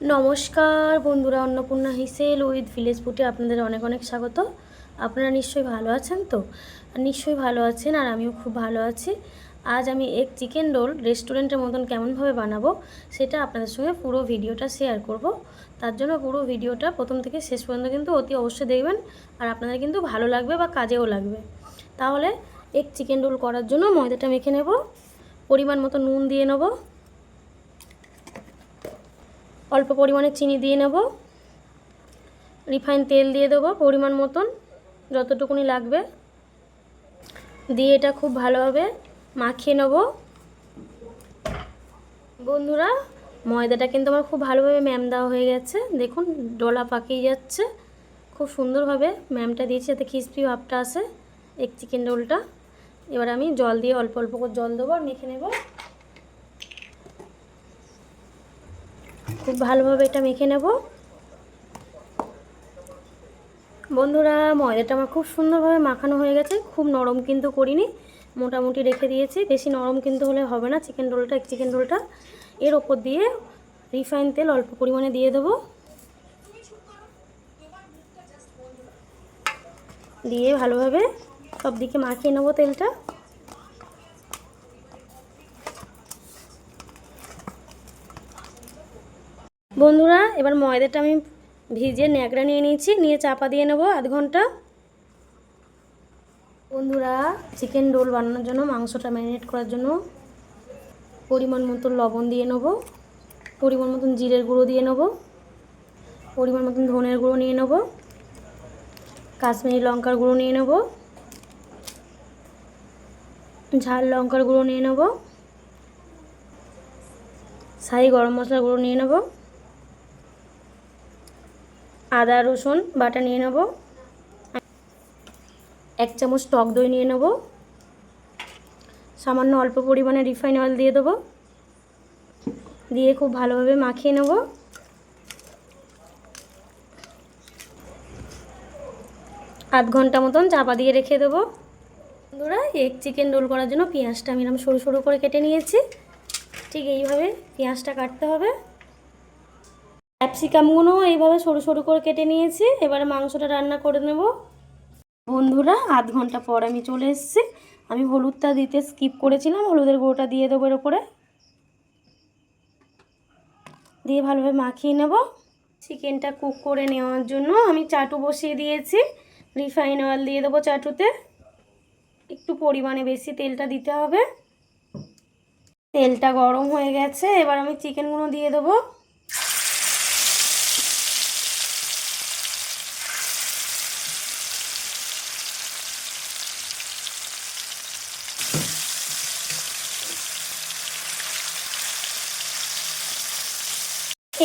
নমস্কার বন্ধুরা, Annapurna হিসেল with village ফুটে আপনাদের অনেক অনেক স্বাগত। আপনারা নিশ্চয়ই ভালো আছেন তো? নিশ্চয়ই ভালো আছেন আর আমিও খুব ভালো আছি। আজ আমি এক চিকেন রোল রেস্টুরেন্টের মতন কেমনভাবে বানাবো সেটা আপনাদের সঙ্গে পুরো ভিডিওটা শেয়ার করব। তার জন্য পুরো ভিডিওটা প্রথম থেকে শেষ পর্যন্ত কিন্তু অতি অবশ্যই দেখবেন আর আপনাদের কিন্তু ভালো লাগবে বা কাজেও লাগবে। তাহলে এক চিকেন রোল করার জন্য ময়দাটা মেখে নেব, পরিমাণ মতো নুন দিয়ে নেব অল্প পরিমাণে চিনি দিয়ে নেব। রিফাইন তেল দিয়ে দেবো পরিমাণ মতন, যতটুকুনি লাগবে। দিয়ে এটা খুব ভালোভাবে মাখিয়ে নেব। বন্ধুরা, ময়দাটা কিন্তু আমার খুব ভালোভাবে ম্যাম দেওয়া হয়ে গেছে। দেখুন, ডলা পাকিয়ে যাচ্ছে। খুব সুন্দরভাবে ম্যামটা দিয়েছি যাতে খিসপি ভাবটা আসে এক চিকেন রোলটা এবার আমি জল দিয়ে অল্প অল্প করে জল দেবো আর মেখে নেব। খুব ভালোভাবে এটা মেখে নেব। বন্ধুরা, ময়দাটা আমার খুব সুন্দরভাবে মাখানো হয়ে গেছে। খুব নরম কিন্তু করিনি, মোটামুটি রেখে দিয়েছি। বেশি নরম কিন্তু হলে হবে না, চিকেন রোলটা চিকেন রোলটা। এর ওপর দিয়ে রিফাইন তেল অল্প পরিমাণে দিয়ে দেবো। দিয়ে ভালোভাবে সব দিকে মাখিয়ে নেব তেলটা। বন্ধুরা, এবার ময়দাটা আমি ভিজে ন্যাকড়া নিয়ে নিয়েছি, নিয়ে চাপা দিয়ে নেব আধ ঘণ্টা। বন্ধুরা চিকেন রোল বানানোর জন্য, মাংসটা ম্যারিনেট করার জন্য পরিমাণ মতো লবণ দিয়ে নেব, পরিমাণ মতন জিরের গুঁড়ো দিয়ে নেব, পরিমাণ মতন ধনের গুঁড়ো নিয়ে নেব, কাশ্মীরি লঙ্কার গুঁড়ো নিয়ে নেব, ঝাল লঙ্কার গুঁড়ো নিয়ে নেব সাই গরম মশলার গুঁড়ো নিয়ে নেব। আদা, রসুন, বাটা নিয়ে নেব। এক চামচ টক দই নিয়ে নেব। সামান্য অল্প পরিমাণে রিফাইন অয়েল দিয়ে দেবো। দিয়ে খুব ভালোভাবে মাখিয়ে নেব। আধ ঘণ্টা মতন চাপা দিয়ে রেখে দেবো। বন্ধুরা এগ চিকেন রোল করার জন্য পেঁয়াজটা আমি এরকম সরু সরু করে কেটে নিয়েছি। ঠিক এইভাবে পেঁয়াজটা কাটতে হবে। ক্যাপসিকামগুলো এইভাবে সরু সরু করে কেটে নিয়েছি, এবারে মাংসটা রান্না করে নেব। বন্ধুরা, আধ ঘণ্টা পর আমি চলে এসেছি। আমি হলুদটা দিতে স্কিপ করেছিলাম, হলুদের গুঁড়োটা দিয়ে দেবো এর ওপরে দিয়ে ভালোভাবে মাখিয়ে নেব। চিকেনটা কুক করে নেওয়ার জন্য আমি চাটু বসিয়ে দিয়েছি। রিফাইন অয়েল দিয়ে দেবো চাটুতে। একটু পরিমাণে বেশি তেলটা দিতে হবে। তেলটা গরম হয়ে গেছে, এবার আমি চিকেনগুলো দিয়ে দেবো।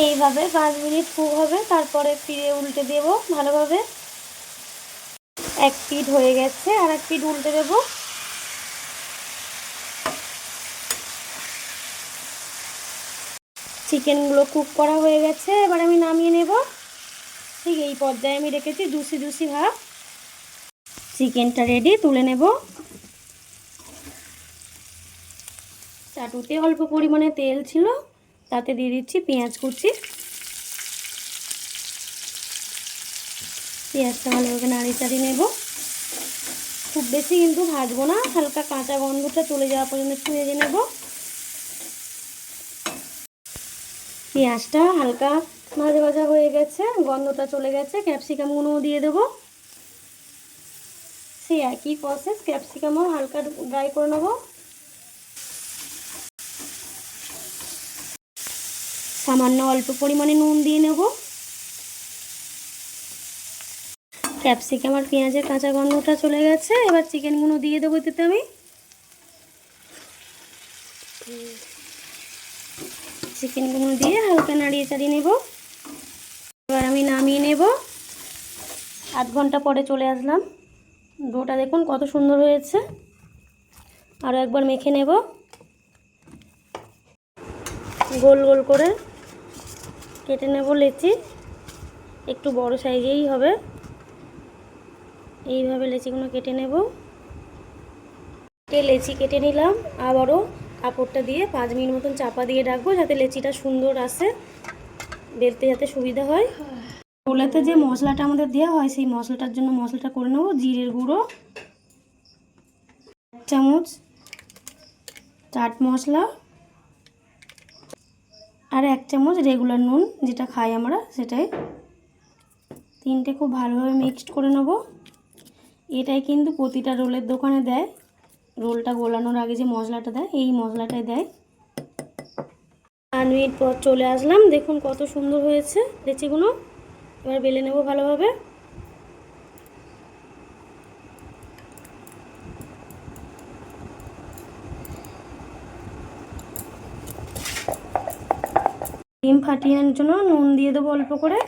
এইভাবে পাঁচ মিনিট কুক হবে, তারপরে ফিরে উল্টে দেব ভালোভাবে। এক পিঠ হয়ে গেছে, আর এক পিঠ উল্টে দেব। চিকেনগুলো কুক করা হয়ে গেছে, এবার আমি নামিয়ে নেব। ঠিক এই পর্যায়ে আমি রেখেছি জুসি জুসি ভাব চিকেনটা রেডি তুলে নেব। চাটুতে অল্প পরিমাণে তেল ছিল। তাতে দিয়ে দিচ্ছি পেঁয়াজ কুচি। পেঁয়াজটা ভালোভাবে নাড়ি চাড়ি নেব। খুব বেশি কিন্তু ভাজবো না, হালকা কাঁচা গন্ধটা চলে যাওয়া পর্যন্ত একটু ভেজে নেব। পেঁয়াজটা হালকা ভাজা ভাজা হয়ে গেছে, গন্ধটা চলে গেছে ক্যাপসিকামগুলোও দিয়ে দেবো। সেই একই প্রসেস ক্যাপসিকামও হালকা ড্রাই করে নেব। সামান্য অল্প পরিমাণে নুন দিয়ে নেব। ক্যাপসিকাম আর পেঁয়াজের কাঁচা গন্ধটা চলে গেছে। এবার চিকেনগুলো দিয়ে দেবো এতে আমি। চিকেনগুলো দিয়ে হালকা নাড়িয়ে চাড়িয়ে নেব। এবার আমি নামিয়ে নেব। আধ ঘণ্টা পরে চলে আসলাম। ডোটা দেখুন কত সুন্দর হয়েছে। আরও একবার মেখে নেব। গোল গোল করে কেটে নেব লেচি। একটু বড় সাইজেই হবে। এইভাবে লেচিগুলো কেটে নেব। কেটে লেচি কেটে নিলাম। আবারও কাপড়টা দিয়ে পাঁচ মিনিট মতন চাপা দিয়ে রাখব যাতে লেচিটা সুন্দর আসে, বেলতে যাতে সুবিধা হয়। রোলেতে যে মশলাটা আমাদের দেওয়া হয়, সেই মশলাটার জন্য মশলাটা করে নেব, জিরের গুঁড়ো চামচ চাট মশলা আর এক চামচ রেগুলার নুন যেটা খাই আমরা, সেটাই। তিনটে খুব ভালোভাবে মিক্সড করে নেব। এটাই কিন্তু প্রতিটা রোলের দোকানে দেয়। রোলটা গোলানোর আগে যে মশলাটা দেয়, এই মশলাটাই দেয়। আট মিনিট পর চলে আসলাম। দেখুন কত সুন্দর হয়েছে। লেচিগুলো এবার বেলে নেব ভালোভাবে। ডিম ফাটিয়ে জন্য নুন দিয়ে দেবো অল্প করে।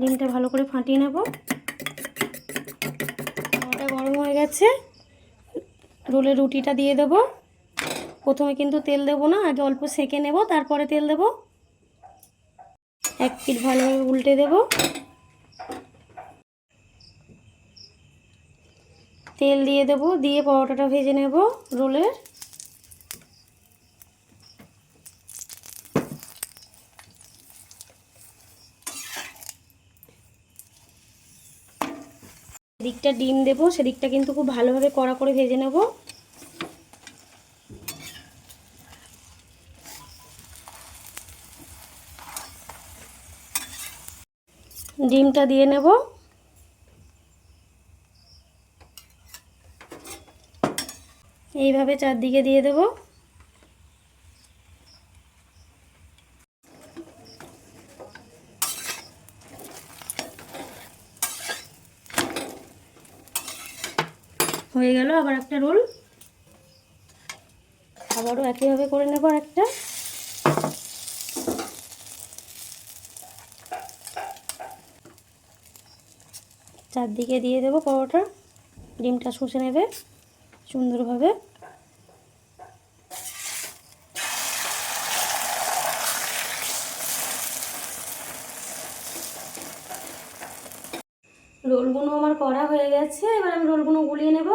ডিমটা ভালো করে ফাটিয়ে নেব। ওটা গরম হয়ে গেছে। রোলের রুটিটা দিয়ে দেবো। প্রথমে কিন্তু তেল দেবো না, আগে অল্প সেকে নেব, তারপরে তেল দেবো। এক পিঠ ভালোভাবে উল্টে দেব। তেল দিয়ে দেবো, দিয়ে পরোটাটা ভেজে নেব রোলের। দিকটা ডিম দেবো, সেদিকটা কিন্তু খুব ভালোভাবে কড়া করে ভেজে নেব। ডিমটা দিয়ে নেব। এইভাবে চারদিকে দিয়ে দেব। হয়ে গেল আবার একটা রোল। আবারও একইভাবে করে নেব একটা চারদিকে দিয়ে দেবো পরোটা। ডিমটা শুষে নেবে সুন্দরভাবে রোলগুলো আমার করা হয়ে গেছে, এবার আমি রোলগুলো গুলিয়ে নেব।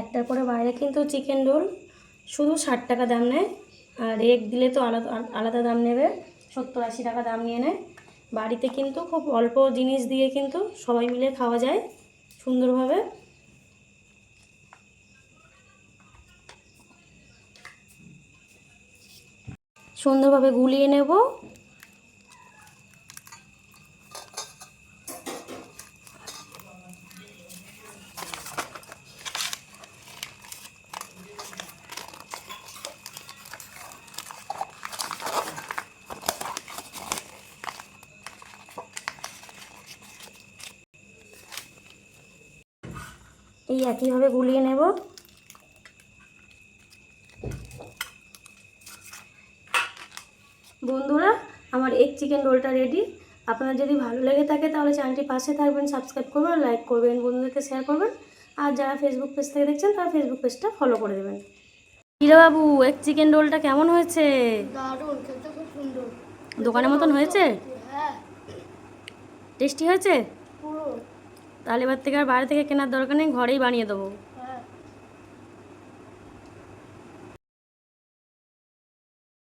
একটার পরে বাইরে কিন্তু চিকেন রোল, শুধু ষাট টাকা দাম নেয়, আর এগ দিলে তো আলাদা আলাদা দাম নেবে, সত্তর আশি টাকা দাম নিয়ে নেয়। বাড়িতে কিন্তু খুব অল্প জিনিস দিয়ে কিন্তু সবাই মিলে খাওয়া যায় সুন্দরভাবে। সুন্দরভাবে গুলিয়ে নেব। এই একইভাবে গুলিয়ে নেব। বন্ধুরা আমার এগ চিকেন রোলটা রেডি আপনার যদি ভালো লেগে থাকে তাহলে চ্যানেলটি পাশে থাকবেন সাবস্ক্রাইব করবেন লাইক করবেন বন্ধুদেরকে শেয়ার করবেন। আর যারা ফেসবুক পেজ থেকে দেখছেন তারা ফেসবুক পেজটা ফলো করে দেবেন। হিরা বাবু এগ চিকেন রোলটা কেমন হয়েছে? দারুণ খেতে খুব সুন্দর। দোকানের মতন হয়েছে? হ্যাঁ। টেস্টি হয়েছে? পুরো। তাহলে এবার থেকে আর বাইরে থেকে কেনার দরকার নেই ঘরেই বানিয়ে দেবো।